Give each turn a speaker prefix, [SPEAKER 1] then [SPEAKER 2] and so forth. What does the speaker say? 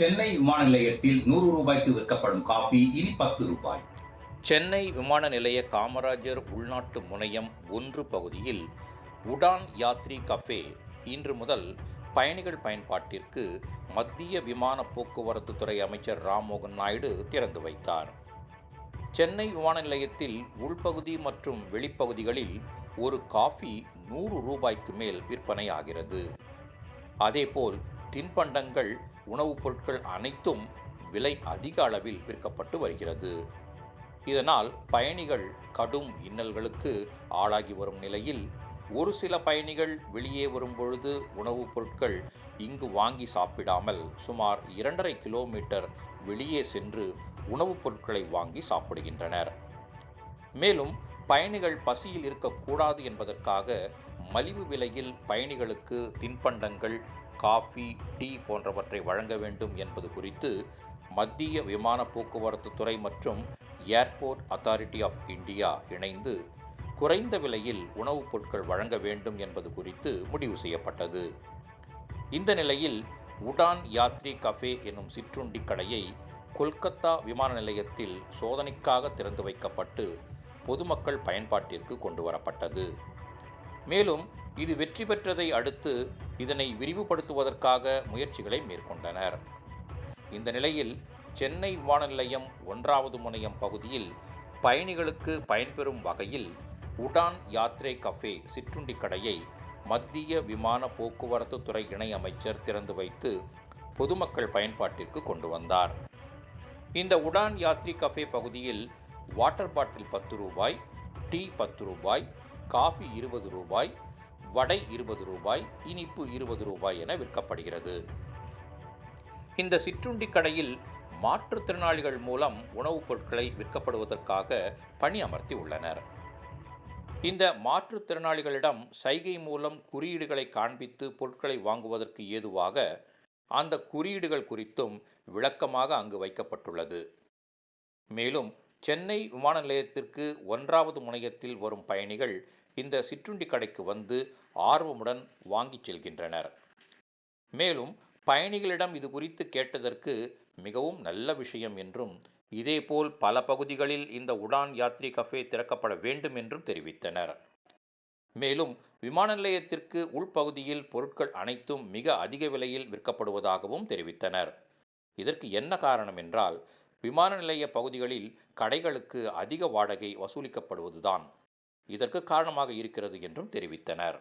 [SPEAKER 1] சென்னை விமான நிலையத்தில் நூறு ரூபாய்க்கு விற்கப்படும் காஃபி இனி பத்து ரூபாய்.
[SPEAKER 2] சென்னை விமான நிலைய காமராஜர் உள்நாட்டு முனையம் ஒன்று பகுதியில் உடான் யாத்ரி கஃபே இன்று முதல் பயணிகள் பயன்பாட்டிற்கு மத்திய விமான போக்குவரத்து துறை அமைச்சர் ராம்மோகன் நாயுடு திறந்து வைத்தார். சென்னை விமான நிலையத்தில் உள்பகுதி மற்றும் வெளிப்பகுதிகளில் ஒரு காஃபி நூறு ரூபாய்க்கு மேல் விற்பனையாகிறது. அதேபோல் தின்பண்டங்கள் உணவுப் பொருட்கள் அனைத்தும் விலை அதிக அளவில் விற்கப்பட்டு வருகிறது. இதனால் பயணிகள் கடும் இன்னல்களுக்கு ஆளாகி வரும் நிலையில் ஒரு சில பயணிகள் வெளியே வரும்பொழுது உணவுப் பொருட்கள் இங்கு வாங்கி சாப்பிடாமல் சுமார் இரண்டரை கிலோமீட்டர் வெளியே சென்று உணவுப் பொருட்களை வாங்கி சாப்பிடுகின்றனர். மேலும் பயணிகள் பசியில் இருக்கக்கூடாது என்பதற்காக மலிவு விலையில் பயணிகளுக்கு தின்பண்டங்கள் காஃபி டீ போன்றவற்றை வழங்க வேண்டும் என்பது குறித்து மத்திய விமான போக்குவரத்து துறை மற்றும் ஏர்போர்ட் அத்தாரிட்டி ஆஃப் இந்தியா இணைந்து குறைந்த விலையில் உணவுப் பொருட்கள் வழங்க வேண்டும் என்பது குறித்து முடிவு செய்யப்பட்டது. இந்த நிலையில் உடான் யாத்ரி கஃபே என்னும் சிற்றுண்டி கடையை கொல்கத்தா விமான நிலையத்தில் சோதனைக்காக திறந்து வைக்கப்பட்டு பொதுமக்கள் பயன்பாட்டிற்கு கொண்டு வரப்பட்டது. மேலும் இது வெற்றி பெற்றதை அடுத்து இதனை விரிவுபடுத்துவதற்காக முயற்சிகளை மேற்கொண்டனர். இந்த நிலையில் சென்னை விமான நிலையம் ஒன்றாவது முனையம் பகுதியில் பயணிகளுக்கு பயன்பெறும் வகையில் உடான் யாத்ரே கஃபே சிற்றுண்டி கடையை மத்திய விமான போக்குவரத்து துறை இணையமைச்சர் திறந்து வைத்து பொதுமக்கள் பயன்பாட்டிற்கு கொண்டு வந்தார். இந்த உடான் யாத்ரி கஃபே பகுதியில் வாட்டர் பாட்டில் பத்து ரூபாய் டீ பத்து ரூபாய் காஃபி இருபது ரூபாய் வடை இருபது ரூபாய் இனிப்பு இருபது ரூபாய் என விற்கப்படுகிறது. இந்த சிற்றுண்டி கடையில் மாற்றுத்திறனாளிகள் மூலம் உணவுப் பொருட்களை விற்கப்படுவதற்காக பணி அமர்த்தி உள்ளனர். இந்த மாற்றுத்திறனாளிகளிடம் சைகை மூலம் குறியீடுகளை காண்பித்து பொருட்களை வாங்குவதற்கு ஏதுவாக அந்த குறியீடுகள் குறித்தும் விளக்கமாக அங்கு வைக்கப்பட்டுள்ளது. மேலும் சென்னை விமான நிலையத்திற்கு ஒன்றாவது முனையத்தில் வரும் பயணிகள் இந்த சிற்றுண்டி கடைக்கு வந்து ஆர்வமுடன் வாங்கிச் செல்கின்றனர். மேலும் பயணிகளிடம் இது குறித்து கேட்டதற்கு மிகவும் நல்ல விஷயம் என்றும் இதேபோல் பல பகுதிகளில் இந்த உடான் யாத்ரி கஃபே திறக்கப்பட வேண்டும் என்றும் தெரிவித்தனர். மேலும் விமான நிலையத்திற்கு உள்பகுதியில் பொருட்கள் அனைத்தும் மிக அதிக விலையில் விற்கப்படுவதாகவும் தெரிவித்தனர். இதற்கு என்ன காரணம் என்றால் விமான நிலைய பகுதிகளில் கடைகளுக்கு அதிக வாடகை வசூலிக்கப்படுவதுதான். இதற்கு காரணமாக இருக்கிறது என்றும் தெரிவித்தனர்.